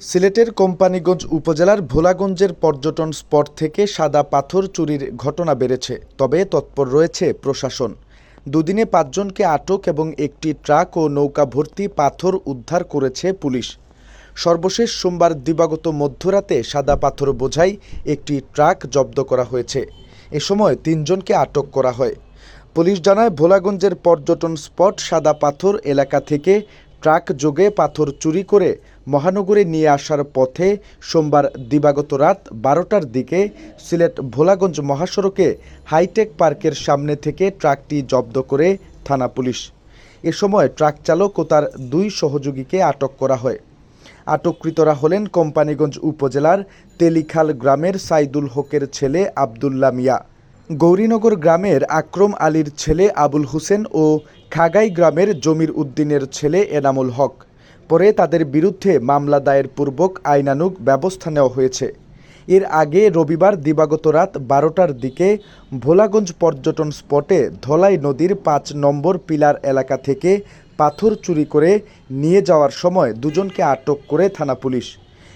সিলেটের কোম্পানিগঞ্জ উপজেলার ভোলাগঞ্জের পর্যটন স্পট থেকে সাদা পাথর চুরির ঘটনা বেড়েছে, তবে তৎপর রয়েছে প্রশাসন। দুদিনে পাঁচজনকে আটক এবং একটি ট্রাক ও নৌকা ভর্তি পাথর উদ্ধার করেছে পুলিশ। সর্বশেষ সোমবার দিবাগত মধ্যরাতে সাদা পাথর বোঝাই একটি ট্রাক জব্দ করা হয়েছে। এ সময় তিনজনকে আটক করা হয়। পুলিশ জানায়, ভোলাগঞ্জের পর্যটন স্পট সাদা পাথর এলাকা থেকে ট্রাক যোগে পাথর চুরি করে মহানগরে নিয়ে আসার পথে সোমবার দিবাগত রাত বারোটার দিকে সিলেট ভোলাগঞ্জ মহাসড়কে হাইটেক পার্কের সামনে থেকে ট্রাকটি জব্দ করে থানা পুলিশ। এ সময় ট্রাক চালক ও তার দুই সহযোগীকে আটক করা হয়। আটককৃতরা হলেন কোম্পানীগঞ্জ উপজেলার তেলিখাল গ্রামের সাইদুল হকের ছেলে আবদুল্লা মিয়া। গৌরীনগর গ্রামের আক্রম আলীর ছেলে আবুল হোসেন ও খাগাই গ্রামের জমির উদ্দিনের ছেলে এনামুল হক। পরে তাদের বিরুদ্ধে মামলা দায়ের পূর্বক আইনানুগ ব্যবস্থা নেওয়া হয়েছে। এর আগে রবিবার দিবাগত রাত বারোটার দিকে ভোলাগঞ্জ পর্যটন স্পটে ধলাই নদীর পাঁচ নম্বর পিলার এলাকা থেকে পাথর চুরি করে নিয়ে যাওয়ার সময় দুজনকে আটক করে থানা পুলিশ।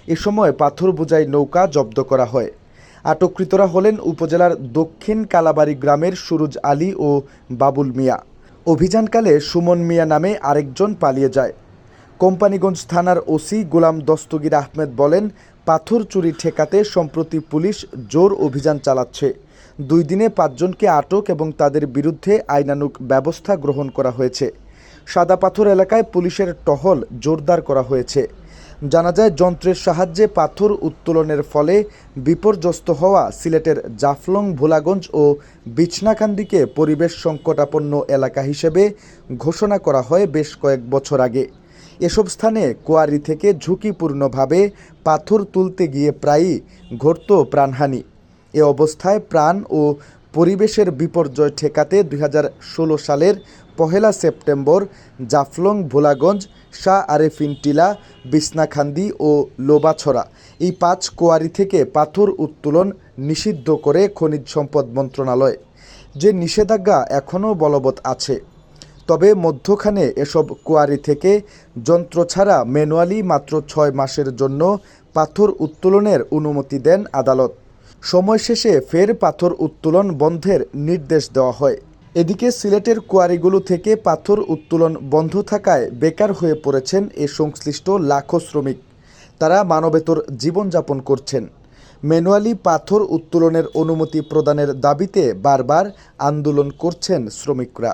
এ সময় পাথর বোঝাই নৌকা জব্দ করা হয়। আটককৃতরা হলেন উপজেলার দক্ষিণ কালাবাড়ি গ্রামের সুরুজ আলী ও বাবুল মিয়া। অভিযানকালে সুমন মিয়া নামে আরেকজন পালিয়ে যায়। কোম্পানিগঞ্জ থানার ওসি গোলাম দস্তগির আহমেদ বলেন, পাথর চুরি ঠেকাতে সম্প্রতি পুলিশ জোর অভিযান চালাচ্ছে। দুই দিনে পাঁচজনকে আটক এবং তাদের বিরুদ্ধে আইনানুক ব্যবস্থা গ্রহণ করা হয়েছে। সাদা পাথর এলাকায় পুলিশের টহল জোরদার করা হয়েছে। জানা যায়, যন্ত্রের সাহায্যে পাথর উত্তোলনের ফলে বিপর্যস্ত হওয়া সিলেটের জাফলং, ভোলাগঞ্জ ও বিছনাকান্দিকে পরিবেশ সংকটাপন্ন এলাকা হিসেবে ঘোষণা করা হয় বেশ কয়েক বছর আগে। এসব স্থানে কোয়ারি থেকে ঝুঁকিপূর্ণভাবে পাথর তুলতে গিয়ে প্রায়ই ঘটত প্রাণহানি। এ অবস্থায় প্রাণ ও পরিবেশের বিপর্যয় ঠেকাতে দুই হাজার ষোলো সালের পহেলা সেপ্টেম্বর জাফলং, ভোলাগঞ্জ শাহ আরেফিন টিলা বিছনাখান্দি ও লোবাছড়া এই পাঁচ কোয়ারি থেকে পাথর উত্তোলন নিষিদ্ধ করে খনিজ সম্পদ মন্ত্রণালয়। যে নিষেধাজ্ঞা এখনও বলবৎ আছে। তবে মধ্যখানে এসব কোয়ারি থেকে যন্ত্র ছাড়া ম্যানুয়ালি মাত্র ছয় মাসের জন্য পাথর উত্তোলনের অনুমতি দেন আদালত। সময় শেষে ফের পাথর উত্তোলন বন্ধের নির্দেশ দেওয়া হয়। এদিকে সিলেটের কোয়ারিগুলো থেকে পাথর উত্তোলন বন্ধ থাকায় বেকার হয়ে পড়েছেন এ সংশ্লিষ্ট লাখো শ্রমিক। তারা মানবেতর জীবনযাপন করছেন। ম্যানুয়ালি পাথর উত্তোলনের অনুমতি প্রদানের দাবিতে বারবার আন্দোলন করছেন শ্রমিকরা।